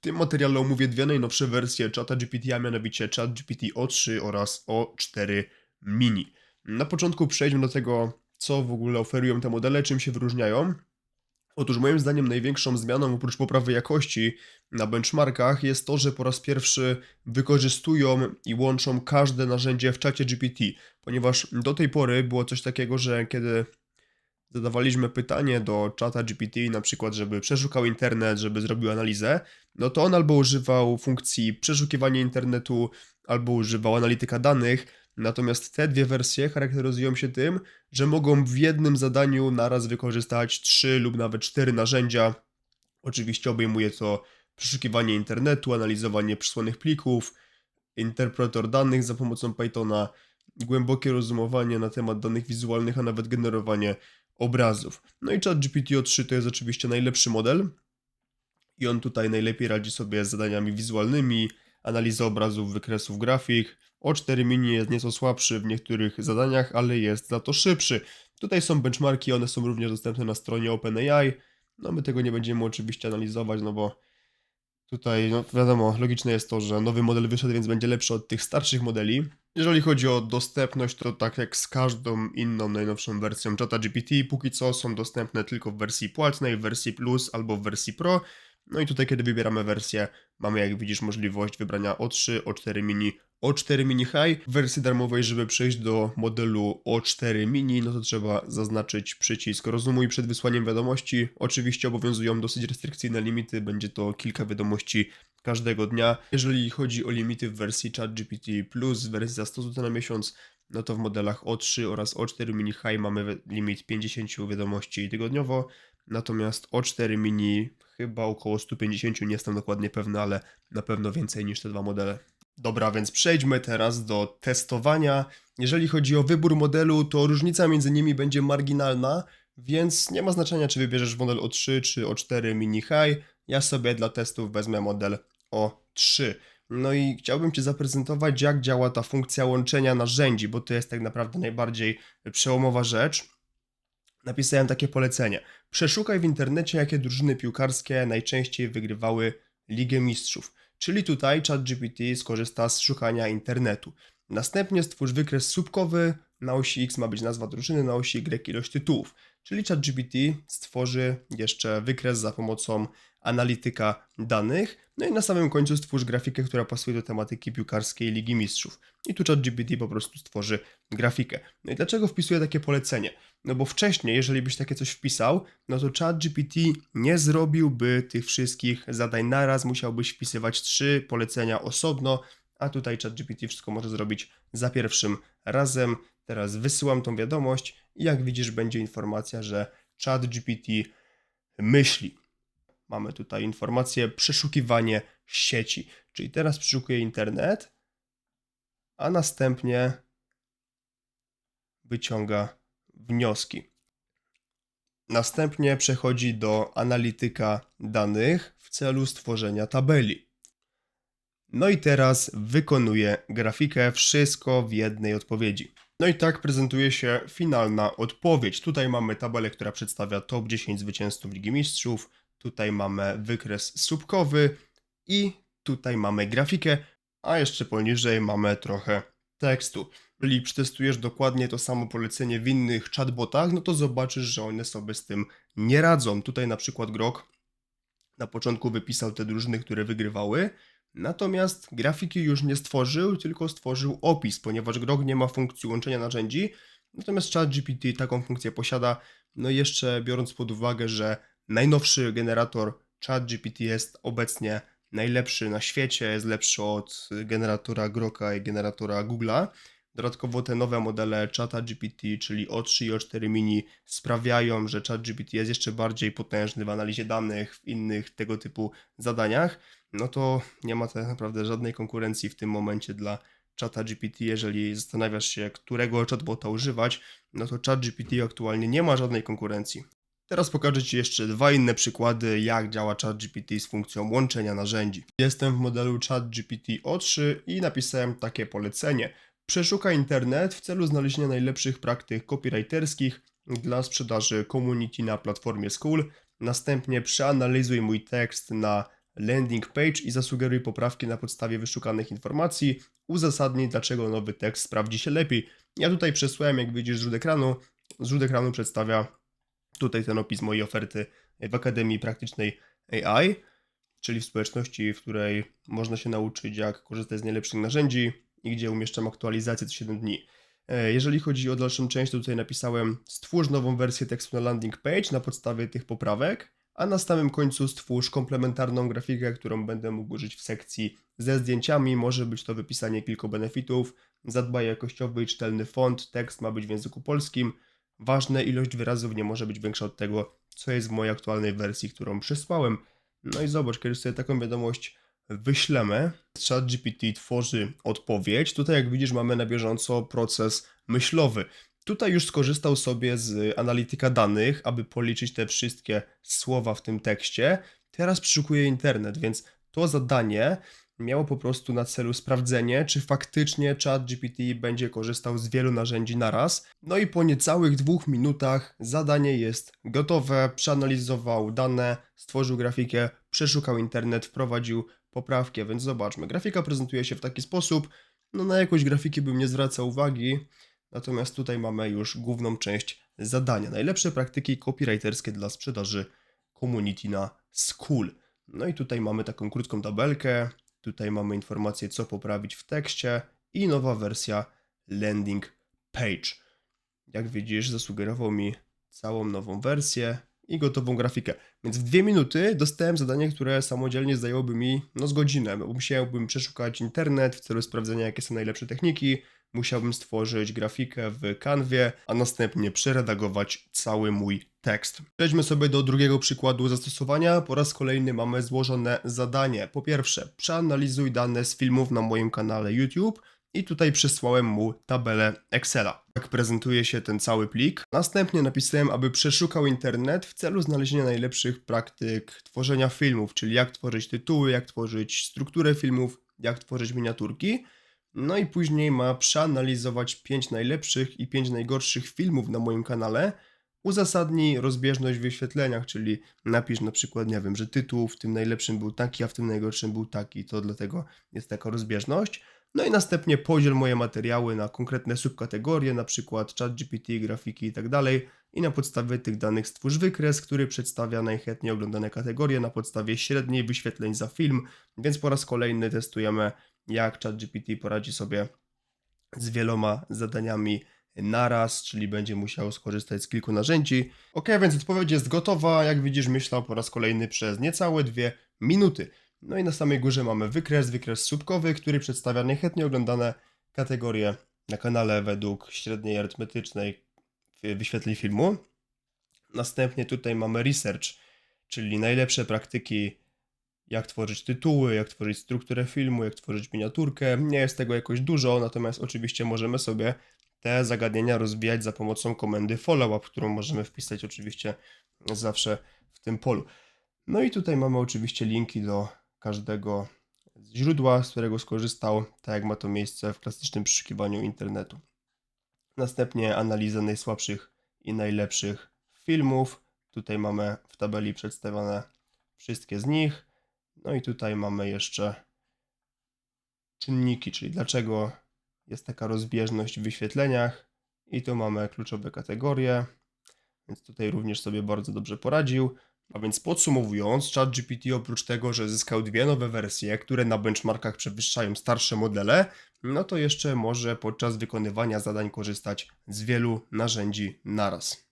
tym materiale omówię dwie najnowsze wersje ChatGPT, a mianowicie ChatGPT O3 oraz O4 Mini. Na początku przejdźmy do tego, co w ogóle oferują te modele, czym się wyróżniają. Otóż moim zdaniem największą zmianą oprócz poprawy jakości na benchmarkach jest to, że po raz pierwszy wykorzystują i łączą każde narzędzie w czacie GPT, ponieważ do tej pory było coś takiego, że kiedy zadawaliśmy pytanie do czata GPT, na przykład, żeby przeszukał internet, żeby zrobił analizę, no to on albo używał funkcji przeszukiwania internetu, albo używał analityka danych. Natomiast te dwie wersje charakteryzują się tym, że mogą w jednym zadaniu naraz wykorzystać trzy lub nawet cztery narzędzia. Oczywiście obejmuje to przeszukiwanie internetu, analizowanie przysłanych plików, interpretor danych za pomocą Pythona, głębokie rozumowanie na temat danych wizualnych, a nawet generowanie obrazów. No i ChatGPT O3 to jest oczywiście najlepszy model i on tutaj najlepiej radzi sobie z zadaniami wizualnymi, analiza obrazów, wykresów, grafik. O4 mini jest nieco słabszy w niektórych zadaniach, ale jest za to szybszy. Tutaj są benchmarki, one są również dostępne na stronie OpenAI. No my tego nie będziemy oczywiście analizować, no bo tutaj no wiadomo, logiczne jest to, że nowy model wyszedł, więc będzie lepszy od tych starszych modeli. Jeżeli chodzi o dostępność, to tak jak z każdą inną najnowszą wersją ChatGPT, póki co są dostępne tylko w wersji płatnej, w wersji Plus albo w wersji Pro. No i tutaj, kiedy wybieramy wersję, mamy jak widzisz możliwość wybrania O3, O4 mini, O4 mini high. W wersji darmowej, żeby przejść do modelu O4 mini, no to trzeba zaznaczyć przycisk rozumuj przed wysłaniem wiadomości. Oczywiście obowiązują dosyć restrykcyjne limity, będzie to kilka wiadomości każdego dnia. Jeżeli chodzi o limity w wersji ChatGPT Plus, w wersji za 100 zł na miesiąc, no to w modelach O3 oraz O4 mini high mamy limit 50 wiadomości tygodniowo. Natomiast O4 mini chyba około 150, nie jestem dokładnie pewny, ale na pewno więcej niż te dwa modele. Dobra, więc przejdźmy teraz do testowania. Jeżeli chodzi o wybór modelu, to różnica między nimi będzie marginalna, więc nie ma znaczenia, czy wybierzesz model O3 czy O4 mini high. Ja sobie dla testów wezmę model O3. No i chciałbym Ci zaprezentować, jak działa ta funkcja łączenia narzędzi, bo to jest tak naprawdę najbardziej przełomowa rzecz napisałem takie polecenie. Przeszukaj w internecie, jakie drużyny piłkarskie najczęściej wygrywały Ligę Mistrzów. Czyli tutaj ChatGPT skorzysta z szukania internetu. Następnie stwórz wykres słupkowy, na osi X ma być nazwa drużyny, na osi Y ilość tytułów. Czyli ChatGPT stworzy jeszcze wykres za pomocą analityka danych. No i na samym końcu stwórz grafikę, która pasuje do tematyki piłkarskiej Ligi Mistrzów. I tu ChatGPT po prostu stworzy grafikę. No i dlaczego wpisuję takie polecenie? No bo wcześniej, jeżeli byś takie coś wpisał, no to ChatGPT nie zrobiłby tych wszystkich zadań naraz, musiałbyś wpisywać trzy polecenia osobno, a tutaj ChatGPT wszystko może zrobić za pierwszym razem. Teraz wysyłam tą wiadomość i jak widzisz będzie informacja, że ChatGPT myśli. Mamy tutaj informację przeszukiwanie sieci, czyli teraz przeszukuję internet, a następnie wyciąga wnioski. Następnie przechodzi do analityka danych w celu stworzenia tabeli. No i teraz wykonuje grafikę, wszystko w jednej odpowiedzi. No i tak prezentuje się finalna odpowiedź. Tutaj mamy tabelę, która przedstawia top 10 zwycięzców Ligi Mistrzów. Tutaj mamy wykres słupkowy i tutaj mamy grafikę, a jeszcze poniżej mamy trochę tekstu. Jeżeli przetestujesz dokładnie to samo polecenie w innych chatbotach, no to zobaczysz, że one sobie z tym nie radzą. Tutaj na przykład Grok na początku wypisał te drużyny, które wygrywały, natomiast grafiki już nie stworzył, tylko stworzył opis, ponieważ Grok nie ma funkcji łączenia narzędzi, natomiast ChatGPT taką funkcję posiada. No jeszcze biorąc pod uwagę, że najnowszy generator ChatGPT jest obecnie najlepszy na świecie, jest lepszy od generatora Groka i generatora Google'a. Dodatkowo te nowe modele ChatGPT, czyli O3 i O4 mini sprawiają, że ChatGPT jest jeszcze bardziej potężny w analizie danych, w innych tego typu zadaniach. No to nie ma tak naprawdę żadnej konkurencji w tym momencie dla ChatGPT. Jeżeli zastanawiasz się, którego chatbota używać, no to ChatGPT aktualnie nie ma żadnej konkurencji. Teraz pokażę Ci jeszcze dwa inne przykłady, jak działa ChatGPT z funkcją łączenia narzędzi. Jestem w modelu ChatGPT O3 i napisałem takie polecenie. Przeszukaj internet w celu znalezienia najlepszych praktyk copywriterskich dla sprzedaży community na platformie School. Następnie przeanalizuj mój tekst na landing page i zasugeruj poprawki na podstawie wyszukanych informacji. Uzasadnij, dlaczego nowy tekst sprawdzi się lepiej. Ja tutaj przesłałem, jak widzisz, zrzut ekranu. Zrzut ekranu przedstawia tutaj ten opis mojej oferty w Akademii Praktycznej AI, czyli w społeczności, w której można się nauczyć, jak korzystać z najlepszych narzędzi i gdzie umieszczam aktualizacje co 7 dni. E, Jeżeli chodzi o dalszą część, to tutaj napisałem stwórz nową wersję tekstu na landing page na podstawie tych poprawek, a na samym końcu stwórz komplementarną grafikę, którą będę mógł użyć w sekcji ze zdjęciami. Może być to wypisanie kilku benefitów, zadbaj jakościowy i czytelny font, tekst ma być w języku polskim. Ważne, ilość wyrazów nie może być większa od tego, co jest w mojej aktualnej wersji, którą przesłałem. No i zobacz, kiedy sobie taką wiadomość wyślemy, ChatGPT tworzy odpowiedź. Tutaj, jak widzisz, mamy na bieżąco proces myślowy. Tutaj już skorzystał sobie z analityka danych, aby policzyć te wszystkie słowa w tym tekście. Teraz przeszukuje internet, więc to zadanie miało po prostu na celu sprawdzenie, czy faktycznie ChatGPT będzie korzystał z wielu narzędzi naraz. No i po niecałych dwóch minutach zadanie jest gotowe, przeanalizował dane, stworzył grafikę, przeszukał internet, wprowadził poprawki, a więc zobaczmy. Grafika prezentuje się w taki sposób. No na jakość grafiki bym nie zwracał uwagi, natomiast tutaj mamy już główną część zadania. Najlepsze praktyki copywriterskie dla sprzedaży community na School. No i tutaj mamy taką krótką tabelkę, tutaj mamy informację co poprawić w tekście i nowa wersja landing page. Jak widzisz, zasugerował mi całą nową wersję i gotową grafikę. Więc w dwie minuty dostałem zadanie, które samodzielnie zajęłoby mi no z godzinę. bo Musiałbym przeszukać internet w celu sprawdzenia, jakie są najlepsze techniki. Musiałbym stworzyć grafikę w Canwie, a następnie przeredagować cały mój tekst. Przejdźmy sobie do drugiego przykładu zastosowania. Po raz kolejny mamy złożone zadanie. Po pierwsze, przeanalizuj dane z filmów na moim kanale YouTube i tutaj przesłałem mu tabelę Excela. Tak prezentuje się ten cały plik. Następnie napisałem, aby przeszukał internet w celu znalezienia najlepszych praktyk tworzenia filmów, czyli jak tworzyć tytuły, jak tworzyć strukturę filmów, jak tworzyć miniaturki. No i później ma przeanalizować 5 najlepszych i 5 najgorszych filmów na moim kanale. Uzasadnij rozbieżność w wyświetleniach, czyli napisz na przykład, nie wiem, że tytuł w tym najlepszym był taki, a w tym najgorszym był taki, to dlatego jest taka rozbieżność. No i następnie podziel moje materiały na konkretne subkategorie, na przykład ChatGPT, grafiki i tak. I na podstawie tych danych stwórz wykres, który przedstawia najchętniej oglądane kategorie na podstawie średniej wyświetleń za film. Więc po raz kolejny testujemy, jak ChatGPT poradzi sobie z wieloma zadaniami naraz, czyli będzie musiał skorzystać z kilku narzędzi. Ok, więc odpowiedź jest gotowa. Jak widzisz, myślał po raz kolejny przez niecałe dwie minuty. No i na samej górze mamy wykres, wykres słupkowy, który przedstawia najchętniej oglądane kategorie na kanale według średniej arytmetycznej wyświetleń filmu. Następnie tutaj mamy research, czyli najlepsze praktyki, jak tworzyć tytuły, jak tworzyć strukturę filmu, jak tworzyć miniaturkę. Nie jest tego jakoś dużo, natomiast oczywiście możemy sobie te zagadnienia rozwijać za pomocą komendy follow-up, którą możemy wpisać oczywiście zawsze w tym polu. No i tutaj mamy oczywiście linki do każdego źródła, z którego skorzystał, tak jak ma to miejsce w klasycznym przeszukiwaniu internetu. Następnie analiza najsłabszych i najlepszych filmów. Tutaj mamy w tabeli przedstawione wszystkie z nich. No i tutaj mamy jeszcze czynniki, czyli dlaczego jest taka rozbieżność w wyświetleniach. I tu mamy kluczowe kategorie, więc tutaj również sobie bardzo dobrze poradził. A więc podsumowując, ChatGPT oprócz tego, że zyskał dwie nowe wersje, które na benchmarkach przewyższają starsze modele, no to jeszcze może podczas wykonywania zadań korzystać z wielu narzędzi naraz.